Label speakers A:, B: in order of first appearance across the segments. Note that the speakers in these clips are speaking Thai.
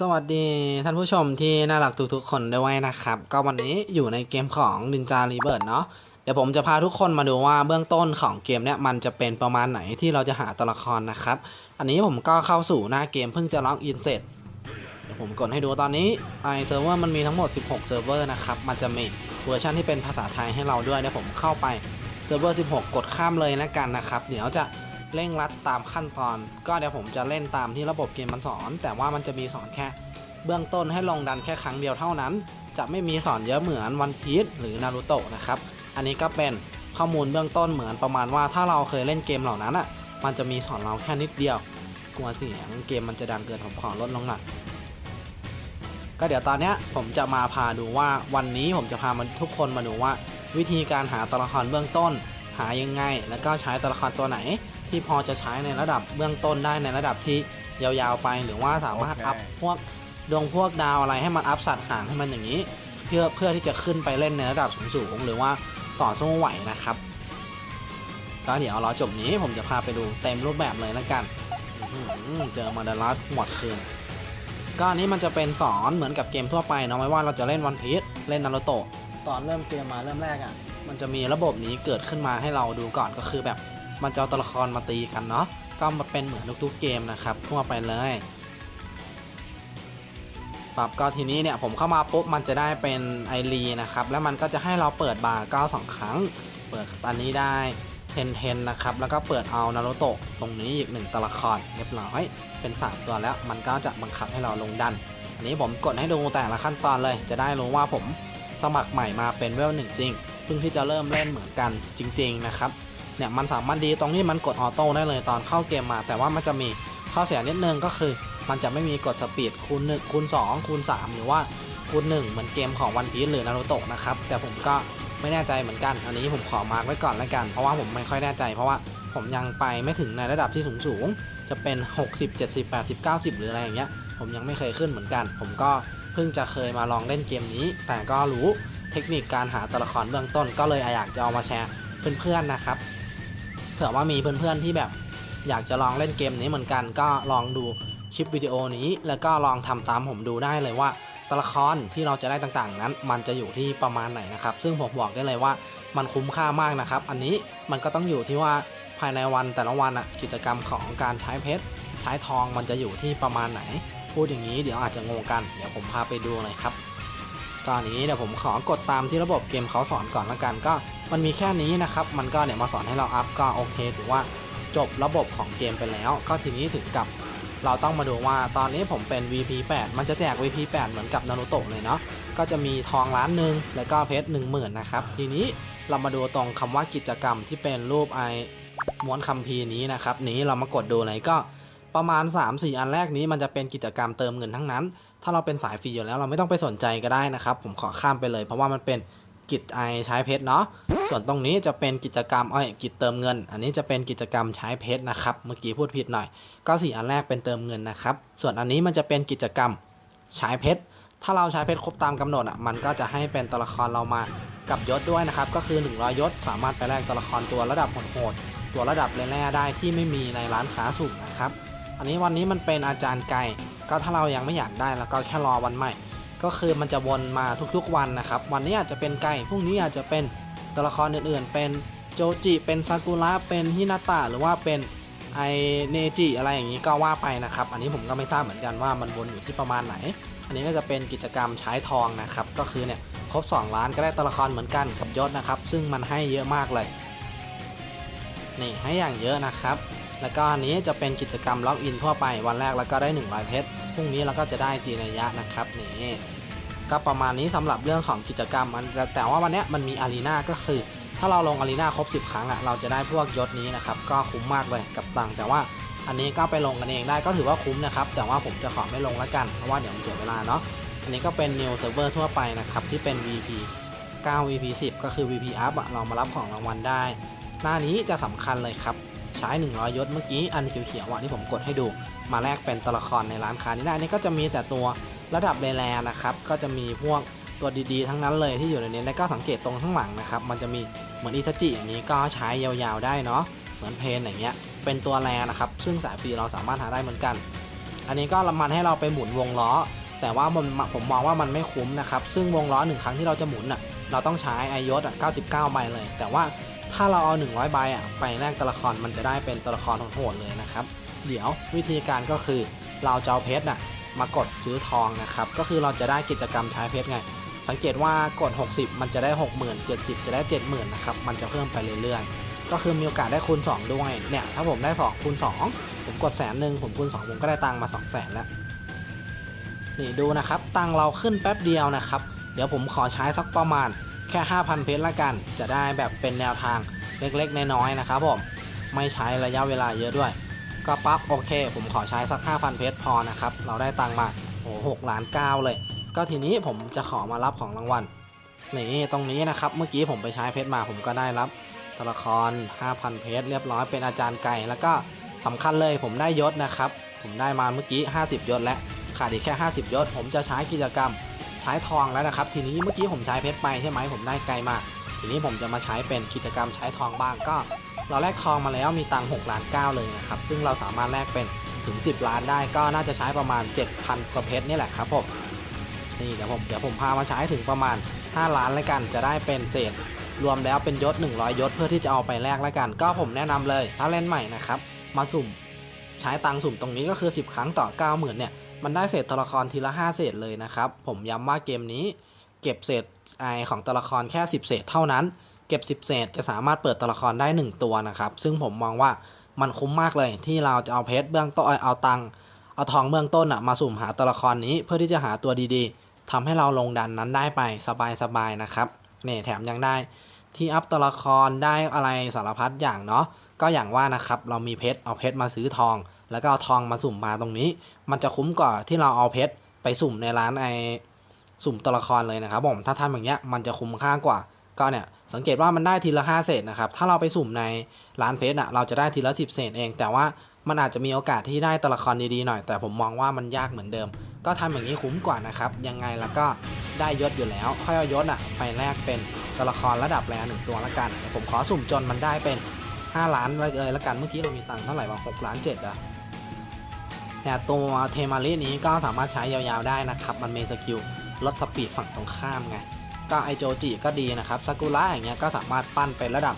A: สวัสดีท่านผู้ชมที่น่ารักทุกๆคนด้วยนะครับ ก็วันนี้อยู่ในเกมของ Ninja r e b i r t เนาะเดี๋ยวผมจะพาทุกคนมาดูว่าเบื้องต้นของเกมเนี้ยมันจะเป็นประมาณไหนที่เราจะหาตัวละครนะครับ อันนี้ผมก็เข้าสู่หน้าเกมเพิ่งจะล็อกอินเสร็จเดี๋ยวผมกดให้ดูตอนนี้ไอเซิร์ฟเวอร์มันมีทั้งหมด 16 เซิร์ฟเวอร์นะครับมันจะมีเวอร์ชันที่เป็นภาษาไทยให้เราด้วยเดี๋ยวผมเข้าไปเซิร์ฟเวอร์ 16 กดข้ามเลยแล้วกันนะครับเดี๋ยวจะ เร่งรัดตามขั้นตอน ก็เดี๋ยวผมจะเล่นตามที่ระบบเกมมันสอน แต่ว่ามันจะมีสอนแค่ เบื้องต้นให้ลงดันแค่ครั้งเดียวเท่านั้น จะไม่มีสอนเยอะเหมือนวันพีชหรือนารูโตะนะครับ อันนี้ก็เป็นข้อมูลเบื้องต้นเหมือนประมาณว่าถ้าเราเคยเล่นเกมเหล่านั้นอะ มันจะมีสอนเราแค่นิดเดียว กลัวเสียงเกมมันจะดังเกินผมขอลดลงหน่อยก็เดี๋ยวตอนเนี้ยผมจะมาพาดูว่าวันนี้ผมจะพามันทุกคนมาดูว่า วิธีการหาตัวละครเบื้องต้น หายังไง แล้วก็ใช้ตัวละครตัวไหน ที่พอจะใช้ในระดับเบื้องต้นได้ในระดับที่ยาวๆไป หรือว่าสามารถ
B: โอเค
A: อัพพวกดวงพวกดาวอะไรให้มันอัพสัตว์ห่างให้มันอย่างนี้ เพื่อเพื่อที่จะขึ้นไปเล่นในระดับสูงๆหรือว่าต่อสู้ไหวนะครับก็เดี๋ยวรอจบนี้ผมจะพาไปดูเต็มรูปแบบเลยแล้วกันอื้อหือเจอมาดารัสหมดคืนก็อันนี้มันจะเป็นสอนเหมือนกับเกมทั่วไปเนาะไม่ว่าเราจะเล่นวันพีชเล่นนารูโตะตอนเริ่มเกมมาเริ่มแรกอะ่ะมันจะมีระบบนี้เกิดขึ้นมาให้เราดูก่อนก็คือแบบ มันจะเอาตัวละครมาตีกันเนาะก็มาเป็นเหมือนทุกๆเกมนะครับทั่วไปเลยปรับก็ทีนี้เนี่ยผมเข้ามาปุ๊บมันจะได้เป็นไอรีนะครับแล้วมันก็จะให้เราเปิดบาร์ก้าสองครั้ง เปิดอันนี้ได้เทนเทนนะครับแล้วก็เปิดเอานารูโตะตรงนี้อีกหนึ่งตัวละครเรียบร้อยเป็นสามตัวแล้วมันก็จะบังคับให้เราลงดัน อันนี้ผมกดให้ดูแต่ละขั้นตอนเลย จะได้รู้ว่าผมสมัครใหม่มาเป็นเวลหนึ่งจริงเพิ่งที่จะเริ่มเล่นเหมือนกันจริง ๆนะครับ เนี่ยมันสามารถดีตรงที่มันกดออโต้ได้เลยตอนเข้าเกมมา แต่ว่ามันจะมีข้อเสียนิดนึงก็คือ มันจะไม่มีกดสปีดคูณ1คูณ2คูณ3 หรือว่าคูณ1เหมือนเกมของวันพี e หรือนารูโตะนะครับแต่ผมก็ไม่แน่ใจเหมือนกันอันนี้ผมขอมาร์กไว้ก่อนแล้วกัน เพราะว่าผมไม่ค่อยแน่ใจ เพราะว่าผมยังไปไม่ถึงในระดับที่สูงสูงจะเป็น 60 70 80 90 หรืออะไรอย่างเงี้ยผมยังไม่เคยขึ้นเหมือนกัน ผมก็เพิ่งจะเคยมาลองเล่นเกมนี้ แต่ก็รู้เทคนิคการหาตัวละครเบื้องต้น ก็เลยอยากจะเอามาแชร์เพื่อนๆนะครับ ผื่อว่ามีเพื่อนๆที่แบบ อยากจะลองเล่นเกมนี้เหมือนกัน ก็ลองดูคลิปวิดีโอนี้ แล้วก็ลองทำตามผมดูได้เลยว่าตัวละครที่เราจะได้ต่างๆ นั้น มันจะอยู่ที่ประมาณไหนนะครับ ซึ่งผมบอกได้เลยว่ามันคุ้มค่ามากนะครับ อันนี้มันก็ต้องอยู่ที่ว่าภายในวันแต่ละวันอะกิจกรรมของการใช้เพชรใช้ทองมันจะอยู่ที่ประมาณไหน พูดอย่างนี้เดี๋ยวอาจจะงงกัน เดี๋ยวผมพาไปดูเลยครับ ตอนนี้เดี๋ยวผมขอกดตามที่ระบบเกมเขาสอนก่อนละกันก็มันมีแค่นี้นะครับ มันก็เนี่ยมาสอนให้เราอัพก็โอเคถือว่าจบระบบของเกมไปแล้ว ก็ทีนี้ถึงกับเราต้องมาดูว่าตอนนี้ผมเป็น VP 8มันจะแจก VP 8เหมือนกับนารูโตะเลยเนาะก็จะมีทองล้านหนึ่งแล้วก็เพชร1 0,000นนะครับทีนี้เรามาดูตรงคำว่ากิจกรรมที่เป็นรูปไอม้วนคัมภีร์นี้นะครับนี้เรามากดดูเลยก็ประมาณ 3-4 อันแรกนี้มันจะเป็นกิจกรรมเติมเงินทั้งนั้น ถ้าเราเป็นสายฟรีอยู่แล้วเราไม่ต้องไปสนใจก็ได้นะครับ ผมขอข้ามไปเลย เพราะว่ามันเป็นกิจไอใช้เพชรเนาะส่วนตรงนี้จะเป็นกิจกรรมเอ้ยกิจเติมเงิน อันนี้จะเป็นกิจกรรมใช้เพชรนะครับ เมื่อกี้พูดผิดหน่อย ก็สี่อันแรกเป็นเติมเงินนะครับ ส่วนอันนี้มันจะเป็นกิจกรรมใช้เพชรถ้าเราใช้เพชรครบตามกำหนดอะมันก็จะให้เป็นตัวละครเรามากับยศด้วยนะครับ ก็คือ 100 ยศ สามารถไปแลกตัวละครตัวระดับโหดตัวระดับแร่ได้ที่ไม่มีในร้านค้าสุ่มนะครับ อันนี้วันนี้มันเป็นอาจารย์ไก่ ก็ถ้าเรายังไม่อยากได้แล้วก็แค่รอวันใหม่ ก็คือมันจะวนมาทุกๆวันนะครับ วันนี้อาจจะเป็นไก่พรุ่งนี้อาจจะเป็นตัวละครอื่นๆ เป็นโจจิเป็นซากุระเป็นฮินาตะหรือว่าเป็นไอเนจิอะไรอย่างนี้ก็ว่าไปนะครับ อันนี้ผมก็ไม่ทราบเหมือนกันว่ามันวนอยู่ที่ประมาณไหน อันนี้ก็จะเป็นกิจกรรมใช้ทองนะครับ ก็คือเนี่ยครบ 2 ล้านก็ได้ตัวละครเหมือนกันกับยศนะครับ ซึ่งมันให้เยอะมากเลย นี่ให้อย่างเยอะนะครับ แล้วก็อันนี้จะเป็นกิจกรรมล็อกอินทั่วไปวันแรกแล้วก็ได้100เพชรพรุ่งนี้เราก็จะได้จีนยะนะครับนี่ก็ประมาณนี้สำหรับเรื่องของกิจกรรมมันแต่ว่าวันนี้มันมีอารีนาก็คือ ถ้าเราลงอารีนาครบ 10 ครั้งอะเราจะได้พวกยศนี้นะครับก็คุ้มมากเลยกับตังแต่ว่าอันนี้ก็ไปลงกันเองได้ก็ถือว่าคุ้มนะครับแต่ว่าผมจะขอไม่ลงละกันเพราะว่าเดี๋ยวมันเสียเวลาเนาะอันนี้ก็เป็น new server ทั่วไปนะครับที่เป็น VP 9 VP 10 ก็คือ VP up อะเรามารับของรางวัลได้ หน้านี้จะสำคัญเลยครับ ช้ 100 ยศเมื่อกี้อันเขียวๆอะที่ผมกดให้ดู มาแลกเป็นตัวละครในร้านค้านี้ได้นี่ก็จะมีแต่ตัวระดับแรนะครับก็จะมีพวกตัวดีๆ ทั้งนั้นเลยที่อยู่ในนี้แล้วก็สังเกตตรงข้างหลังนะครับมันจะมีเหมือนอิทาจิอย่างนี้ก็ใช้ยาวๆได้เนาะเหมือนเพนอย่างเงี้ยเป็นตัวแรนะครับซึ่งสายฟรีเราสามารถหาได้เหมือนกัน อันนี้ก็มันให้เราไปหมุนวงล้อ แต่ว่ามันผมมองว่ามันไม่คุ้มนะครับซึ่งวงล้อหนึ่งครั้งที่เราจะหมุนอะเราต้องใช้ไอยศอะ99ใบเลย แต่ว่า ถ้าเราเอา 100 ใบอะไปแลกตัวละครมันจะได้เป็นตัวละครโหดเลยนะครับ เดี๋ยววิธีการก็คือเราจะเอาเพชรอะมากดซื้อทองนะครับ ก็คือเราจะได้กิจกรรมใช้เพชรไง สังเกตว่ากด 60 มันจะได้ 60,000 70 จะได้ 70,000นะครับ มันจะเพิ่มไปเรื่อยๆ ก็คือมีโอกาสได้คูณ 2 ด้วย เนี่ย ถ้าผมได้ 2 คูณ 2 ผมกดแสนหนึ่งผมคูณ 2 ผมก็ได้ตังมา 2 0 0แสนแล้ว นี่ดูนะครับ ตังเราขึ้นแป๊บเดียวนะครับ เดี๋ยวผมขอใช้สักประมาณ แค่ 5,000 เพชรละกัน จะได้แบบเป็นแนวทางเล็กๆ น้อยๆนะครับผม ไม่ใช้ระยะเวลาเยอะด้วย ก็ปั๊บโอเค ผมขอใช้สัก 5,000 เพชรพอนะครับ เราได้ตังค์มาโอ้หกล้านเก้าเลย ก็ทีนี้ผมจะขอมารับของรางวัลนี่ตรงนี้นะครับ เมื่อกี้ผมไปใช้เพชรมาผมก็ได้รับตัวละคร 5,000 เพชรเรียบร้อยเป็นอาจารย์ไก่แล้วก็สำคัญเลยผมได้ยศนะครับ ผมได้มาเมื่อกี้ 50 ยศแล้วขาดอีกแค่ 50 ยศ ผมจะใช้กิจกรรม ใช้ทองแล้วนะครับ ทีนี้เมื่อกี้ผมใช้เพชรไปใช่ไหมผมได้ไกลมาก ทีนี้ผมจะมาใช้เป็นกิจกรรมใช้ทองบ้างก็ เราแลกทองมาแล้วมีตังค์6ล้าน9เลยนะครับซึ่งเราสามารถแลกเป็นถึง 10 ล้านได้ก็น่าจะใช้ประมาณ 7,000กว่าเพชรนี่แหละครับผมนี่เดี๋ยวผมเดี๋ยวผมพามาใช้ถึงประมาณ 5 ล้านแล้วกันจะได้เป็นเศษ รวมแล้วเป็นยศ 100 ยศ เพื่อที่จะเอาไปแลกแล้วกัน ก็ผมแนะนำเลยถ้าเล่นใหม่นะครับมาสุ่มใช้ตังค์สุ่มตรงนี้ก็คือ 10 ครั้งต่อ 90,000เนี่ย มันได้เศษตัวละครทีละ 5 เศษเลยนะครับ ผมย้ำว่าเกมนี้ เก็บเศษไอของตัวละครแค่ 10 เศษเท่านั้น เก็บ 10 เศษจะสามารถเปิดตัวละครได้ 1 ตัวนะครับ ซึ่งผมมองว่ามันคุ้มมากเลย ที่เราจะเอาเพชรเบื้องต้นเอาตังเอาทองเบื้องต้นอะมาสุ่มหาตัวละครนี้เพื่อที่จะหาตัวดีๆทำให้เราลงดันนั้นได้ไปสบายๆนะครับเนี่ยแถมยังได้ที่อัพตัวละครได้อะไรสารพัดอย่างเนาะก็อย่างว่านะครับเรามีเพชรเอาเพชรมาซื้อทอง แล้วก็เอาทองมาสุ่มมาตรงนี้ มันจะคุ้มกว่าที่เราเอาเพชรไปสุ่มในร้านไอสุ่มตัวละครเลยนะครับผมถ้าทำอย่างเงี้ยมันจะคุ้มค่ากว่า ก็เนี่ยสังเกตว่ามันได้ทีละ5เศษนะครับถ้าเราไปสุ่มในร้านเพชรอะเราจะได้ทีละ10เศษเอง แต่ว่ามันอาจจะมีโอกาสที่ได้ตัวละครดีๆหน่อย แต่ผมมองว่ามันยากเหมือนเดิม ก็ทำอย่างนี้คุ้มกว่านะครับยังไงแล้วก็ได้ยศอยู่แล้ว ค่อยเอายศอะไปแลกเป็นตัวละครระดับแรงหนึ่งตัวละกันผมขอสุ่มจนมันได้เป็น 5 ล้านเลยละกันเมื่อกี้เรามีตังค์เท่าไหร่วะ6ล้าน7อะ แต่ตัวเทมารีนี้ก็สามารถใช้ยาวๆได้นะครับ มันมีสกิลลดสปีดฝั่งตรงข้ามไง ก็ไอโจจิก็ดีนะครับซากุระอย่างเงี้ยก็สามารถปั้นเป็นระดับ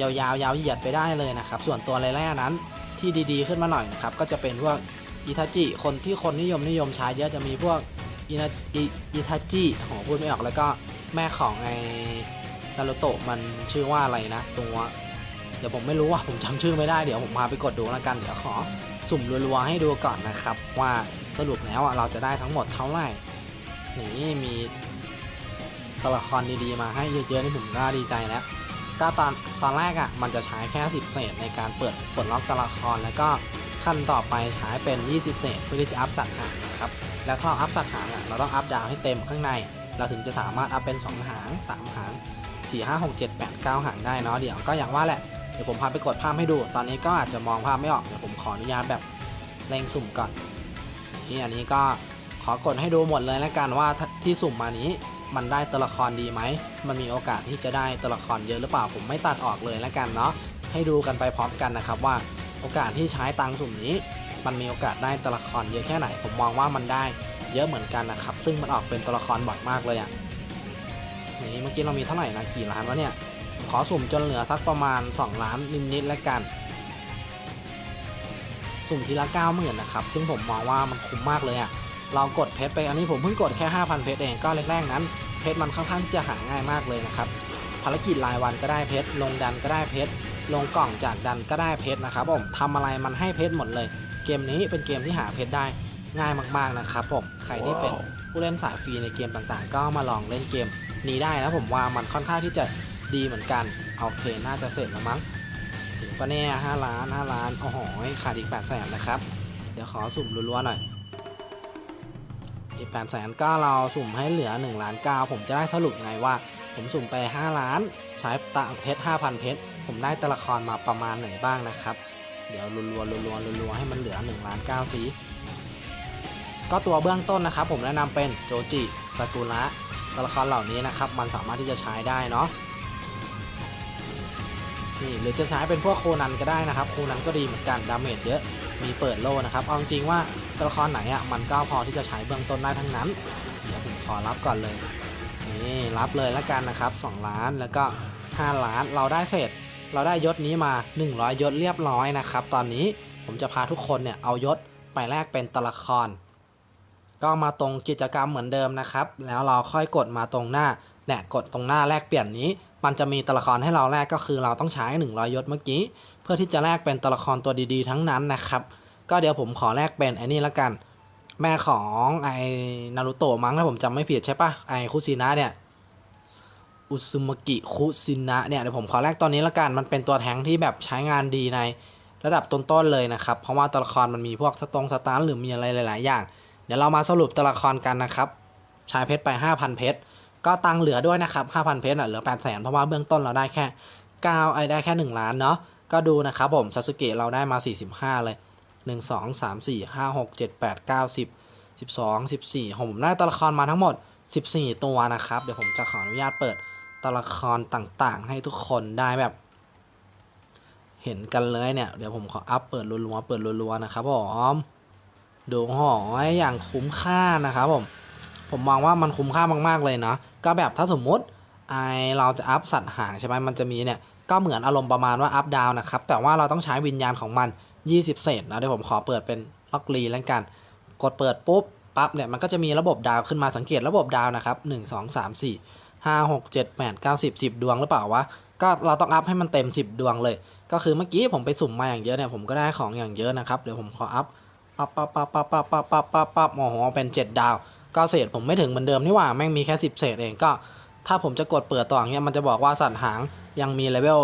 A: ยาวๆยาวเหยียดไปได้เลยนะครับ ส่วนตัวแร่ๆนั้นที่ดีๆ ขึ้นมาหน่อยนะครับ ก็จะเป็นพวกอิทาจิคนที่คนนิยมนิยมใช้เยอะจะมีพวกอินาอิทาจิโหพูดไม่ออกแล้วก็แม่ของไอนารุโตะมันชื่อว่าอะไรนะ ตัว เดี๋ยวผมไม่รู้ว่าผมจำชื่อไม่ได้เดี๋ยวผมพาไปกดดูแล้วกันเดี๋ยวขอ สุ่มรัวๆให้ดูก่อนนะครับ ว่าสรุปแล้วเราจะได้ทั้งหมดเท่าไหร่นี่มีตัวละครดีๆมาให้เยอะๆนี่ผมก็ดีใจแล้วก็ตอนตอนแรกอะ่ะมันจะใช้แค่ 10 เศษในการเปิดปลดล็อกตัวละครแล้วก็ขั้นต่อไปใช้เป็น 20 เศษเพื่อที่จะอัพสัตว์หางนะครับแล้วถ้าอัพสัตว์หางอะ่ะเราต้องอัพดาวให้เต็มข้างใน เราถึงจะสามารถอัพเป็น 2 หาง 3 หาง 4 5 6 7 8 9 หางได้เนาะเดี๋ยวก็อย่างว่าแหละ ดี๋ยวผมพาไปกดภาพให้ดู ตอนนี้ก็อาจจะมองภาพไม่ออก เดี๋ยวผมขออนุญาตแบบเร่งสุ่มก่อน นี่อันนี้ก็ขอกดให้ดูหมดเลยแล้วกันว่าที่สุ่มมานี้มันได้ตัวละครดีไหม มันมีโอกาสที่จะได้ตัวละครเยอะหรือเปล่า ผมไม่ตัดออกเลยแล้วกันเนาะ ให้ดูกันไปพร้อมกันนะครับว่าโอกาสที่ใช้ตังค์สุ่มนี้ มันมีโอกาสได้ตัวละครเยอะแค่ไหน ผมมองว่ามันได้เยอะเหมือนกันนะครับ ซึ่งมันออกเป็นตัวละครบ่อยมากเลยอะ่ะนี่เมื่อกี้เรามีเท่าไหร่นะกี่ล้านวะเนี่ย ขอสุ่มจนเหลือสักประมาณ 2 ล้านนิดๆแล้วกัน สุ่มทีละ 9 0,000นะครับ ซึ่งผมมองว่ามันคุ้มมากเลยอะ่ะ เรากดเพชรไป อันนี้ผมเพิ่งกดแค่ 5,000 เพชรเองก็แรกๆนั้น เพชรมันค่อนข้างจะหาง่ายมากเลยนะครับ ภารกิจรายวันก็ได้เพชร ลงดันก็ได้เพชร ลงกล่องจากดันก็ได้เพชรนะครับผมทำอะไรมันให้เพชรหมดเลย เกมนี้เป็นเกมที่หาเพชรได้ง่ายมากๆนะครับผม ใครที่เป็นผู้เล่นสายฟรีในเกมต่างๆ ก็มาลองเล่นเกมนี้ได้นะผมว่ามันค่อนข้างที่จะ ดีเหมือนกัน โอเค น่าจะเสร็จแล้วมั้ง ถึงปะเนี่ย5ล้าน5ล้าน โอ้โหขาดอีก8แสนนะครับ เดี๋ยวขอสุ่มรัวๆหน่อย อีก8แสนก็เราสุ่มให้เหลือ1ล้าน9ผมจะได้สรุปไงว่า ผมสุ่มไป5ล้านใช้ตังเพชร5,000เพชร ผมได้ตัวละครมาประมาณไหนบ้างนะครับ เดี๋ยวรัวๆรัวๆรัวๆให้มันเหลือ1ล้าน9สีก็ตัวเบื้องต้นนะครับ ผมแนะนำเป็นโจจิซากุระตัวละครเหล่านี้นะครับ มันสามารถที่จะใช้ได้เนาะ นี่หรือจะใช้เป็นพวกโคนันก็ได้นะครับโคนันก็ดีเหมือนกันดาเมจเยอะมีเปิดโลนะครับเอาจริงว่าตัวละครไหนอะมันก็พอที่จะใช้เบื้องต้นได้ทั้งนั้นเดี๋ยวผมขอรับก่อนเลยนี่รับเลยแล้วกันนะครับ 2 ล้านแล้วก็ 5 ล้านเราได้เศษเราได้ยศนี้มา 100 ยศเรียบร้อยนะครับ ตอนนี้ผมจะพาทุกคนเนี่ยเอายศไปแลกเป็นตัวละคร ก็มาตรงกิจกรรมเหมือนเดิมนะครับ แล้วเราค่อยกดมาตรงหน้าเนี่ยกดตรงหน้าแลกเปลี่ยนนี้ มันจะมีตัวละครให้เราแลกก็คือเราต้องใช้100ยศเมื่อกี้ เพื่อที่จะแลกเป็นตัวละครตัวดีๆ ทั้งนั้นนะครับ ก็เดี๋ยวผมขอแลกเป็นไอ้นี่ละกัน แม่ของไอ้นารูโตะมั้งถ้าผมจำไม่ผิดใช่ปะไอ้คุซินะเนี่ยอุซุมกิคุซินะเนี่ยเดี๋ยวผมขอแรกตอนนี้ละกันมันเป็นตัวแทงที่แบบใช้งานดีในระดับต้นๆเลยนะครับ เพราะว่าตัวละครมันมีพวกสตรงสตาร์หรือมีอะไรหลาย ๆ อย่าง เดี๋ยวเรามาสรุปตัวละครกันนะครับ ใช้เพชรไป 5,000 เพชร ก็ตังค์เหลือด้วยนะครับ 5,000 เพชรเหลือ 8 0 0 0 0เพราะว่าเบื้องต้นเราได้แค่9ไอ้ได้แค่ 1 ล้านเนาะก็ดูนะครับผมซาสึเกะเราได้มา 45 เลย 1 2 3 4 5 6 7 8 9 10 12 14 ผมได้ตัวละครมาทั้งหมด 14 ตัวนะครับ เดี๋ยวผมจะขออนุญาตเปิดตัวละครต่างๆ ให้ทุกคนได้แบบ เห็นกันเลยเนี่ย เดี๋ยวผมขออัพเปิดรัวๆเปิดรัวๆนะครับผมดูหออย่างคุ้มค่านะครับผม ผมมองว่ามันคุ้มค่ามากๆเลยเนาะก็แบบถ้าสมมุติไอเราจะอัพสัตว์หางใช่ไหมมันจะมีเนี่ยก็เหมือนอารมณ์ประมาณว่าอัพดาวนะครับ แต่ว่าเราต้องใช้วิญญาณของมัน 20 เศษนะเดี๋ยวผมขอเปิดเป็นล็อกลีแล้วกัน กดเปิดปุ๊บปั๊บเนี่ยมันก็จะมีระบบดาวขึ้นมาสังเกตระบบดาวนะครับ 1 2 3 4ห้าหกเจ็ดแปดเก้าสิบสิบดวงหรือเปล่าวะก็เราต้องอัพให้มันเต็มสิบดวงเลย ก็คือเมื่อกี้ผมไปสุ่มมาอย่างเยอะเนี่ยผมก็ได้ของอย่างเยอะนะครับเดี๋ยวผมขออัพปั๊บปั๊บปั๊บปั๊บปั๊บปั๊บปั๊บปั๊บโอ้โหเป็นเจ็ดดาว ก็เศษผมไม่ถึงเหมือนเดิมนี่หว่าแม่งมีแค่สิบเศษเองก็ ถ้าผมจะกดเปิดต่ออย่างเงี้ยมันจะบอกว่าสัตว์หางยังมีเลเวล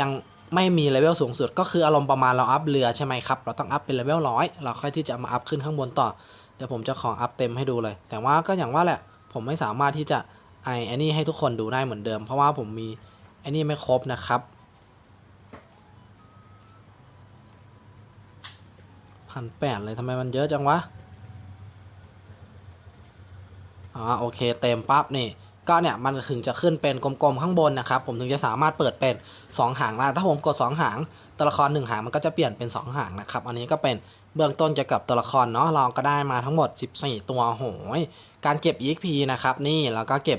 A: ยังไม่มีเลเวลสูงสุด ก็คืออารมณ์ประมาณเราอัพเรือใช่ไหมครับ เราต้องอัพเป็นเลเวลร้อยเราค่อยที่จะมาอัพขึ้นข้างบนต่อ เดี๋ยวผมจะขออัพเต็มให้ดูเลย แต่ว่าก็อย่างว่าแหละ ผมไม่สามารถที่จะไอไอ้นี่ให้ทุกคนดูได้เหมือนเดิม เพราะว่าผมมีไอ้นี่ไม่ครบนะครับพันแปดเลยทำไมมันเยอะจังวะ อ๋อโอเคเต็มปั๊บนี่ก็เนี่ยมันถึงจะขึ้นเป็นกลมๆข้างบนนะครับ ผมถึงจะสามารถเปิดเป็น 2 หางได้ถ้าผมกด 2 หางตัวละคร 1 หางมันก็จะเปลี่ยนเป็น 2 หางนะครับ อันนี้ก็เป็นเบื้องต้นเกี่ยวกับตัวละครเนาะเราก็ได้มาทั้งหมด 14 ตัวโหยการเก็บ EXP นะครับนี่แล้วก็เก็บ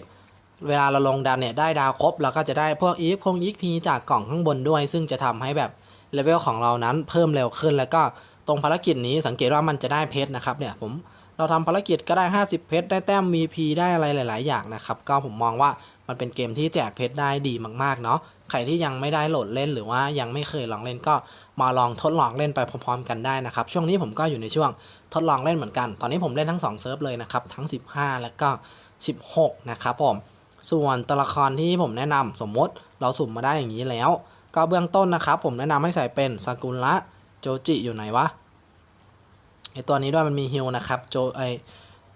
A: เวลาเราลงดันเนี่ยได้ดาวครบเราก็จะได้พวกอีฟพงอีกพีจากกล่องข้างบนด้วย ซึ่งจะทำให้แบบเลเวลของเรานั้นเพิ่มเร็วขึ้นแล้วก็ตรงภารกิจนี้สังเกตว่ามันจะได้เพชรนะครับเนี่ยผม เราทำภารกิจก็ได้ 50 เพชร ได้แต้ม VP ได้อะไรหลาย ๆ อย่างนะครับ ก็ผมมองว่ามันเป็นเกมที่แจกเพชรได้ดีมาก ๆ เนาะ ใครที่ยังไม่ได้โหลดเล่นหรือว่ายังไม่เคยลองเล่นก็มาลองทดลองเล่นไปพร้อม ๆ กันได้นะครับ ช่วงนี้ผมก็อยู่ในช่วงทดลองเล่นเหมือนกัน ตอนนี้ผมเล่นทั้ง2เซิร์ฟเลยนะครับ ทั้ง 15 แล้วก็ 16 นะครับผม ส่วนตัวละครที่ผมแนะนำสมมติเราสุ่มมาได้อย่างนี้แล้ว ก็เบื้องต้นนะครับ ผมแนะนำให้ใส่เป็นซากุระโจจิอยู่ไหนวะ ไอตัวนี้ด้วยมันมีฮิลนะครับโจไอ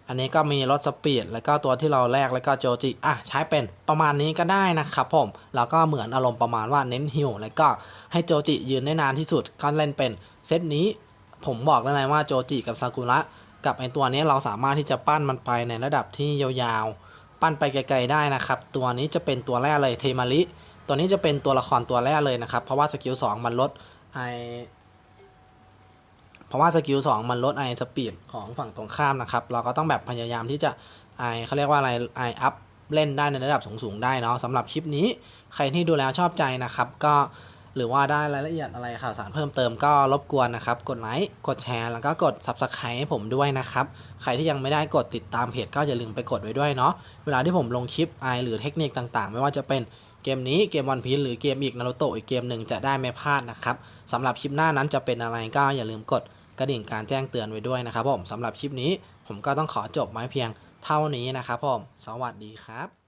A: อันนี้ก็มีรถสปีดแล้วก็ตัวที่เราแลกแล้วก็โจจิอะใช้เป็นประมาณนี้ก็ได้นะครับผมแล้วก็เหมือนอารมณ์ประมาณว่าเน้นฮิลแล้วก็ให้โจจิยืนได้นานที่สุดก็เล่นเป็นเซตนี้ผมบอกได้เลยว่าโจจิกับซากุระกับไอตัวนี้เราสามารถที่จะปั้นมันไปในระดับที่ยาวๆ ปั้นไปไกลๆได้นะครับ ตัวนี้จะเป็นตัวแรกเลยเทมาริตัวนี้จะเป็นตัวละครตัวแรกเลยนะครับ เพราะว่าสกิล2มันลดไอ เพราะว่าสกิล2มันลดไอสปีดของฝั่งตรงข้ามนะครับ เราก็ต้องแบบพยายามที่จะไอเขาเรียกว่าอะไรไออัพเล่นได้ในระดับสูงๆได้เนาะสำหรับคลิปนี้ใครที่ดูแล้วชอบใจนะครับ ก็หรือว่าได้รายละเอียดอะไรข่าวสารเพิ่มเติมก็รบกวนนะครับ กดไลค์กดแชร์ แล้วก็กด Subscribe ให้ผมด้วยนะครับ ใครที่ยังไม่ได้กดติดตามเพจก็อย่าลืมไปกดไว้ด้วยเนาะเวลาที่ผมลงคลิปไอหรือเทคนิคต่างๆ ไม่ว่าจะเป็นเกมนี้เกมวันพีหรือเกมอีกนารูโตะอีกเกมหนึ่งจะได้ไม่พลาดนะครับสำหรับคลิปหน้านั้นจะเป็นอะไรก็อย่าลืมกด กระดิ่งการแจ้งเตือนไว้ด้วยนะครับผมสำหรับคลิปนี้ผมก็ต้องขอจบไว้เพียงเท่านี้นะครับผม สวัสดีครับ